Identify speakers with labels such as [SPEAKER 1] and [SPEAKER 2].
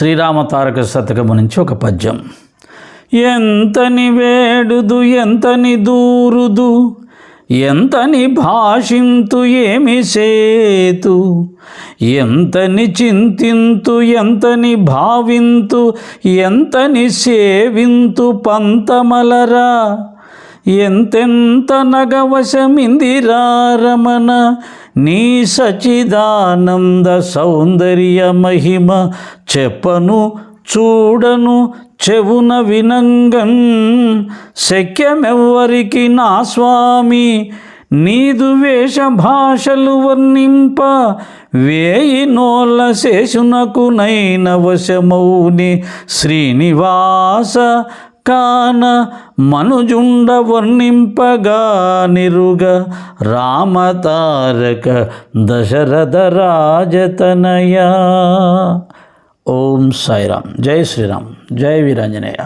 [SPEAKER 1] శ్రీరామ తారక శతకము నుంచి ఒక పద్యం. ఎంతని వేడుదు ఎంతని దూరుదు ఎంతని భాషింతు ఏమి సేతు ఎంతని చింతింతు ఎంతని భావింతు ఎంతని సేవింతు పంతమలరా ఎంతెంత నగవశమిందిరారమణ నీ సచిదానంద సౌందర్య మహిమ చెప్పను చూడను చెవున వినంగన్ శక్యమెవ్వరికి నా స్వామి నీదు వేష భాషలు వర్ణింప వేయి నోళ్ళ శేషునకు నైన వశమౌని శ్రీనివాస కాన మనుజుండ వర్ణింపగా నిరుగ రామతారక దశరథ రాజతనయ. ఓం సాయిరామ్. జై శ్రీరామ్. జై వీరాంజనేయ.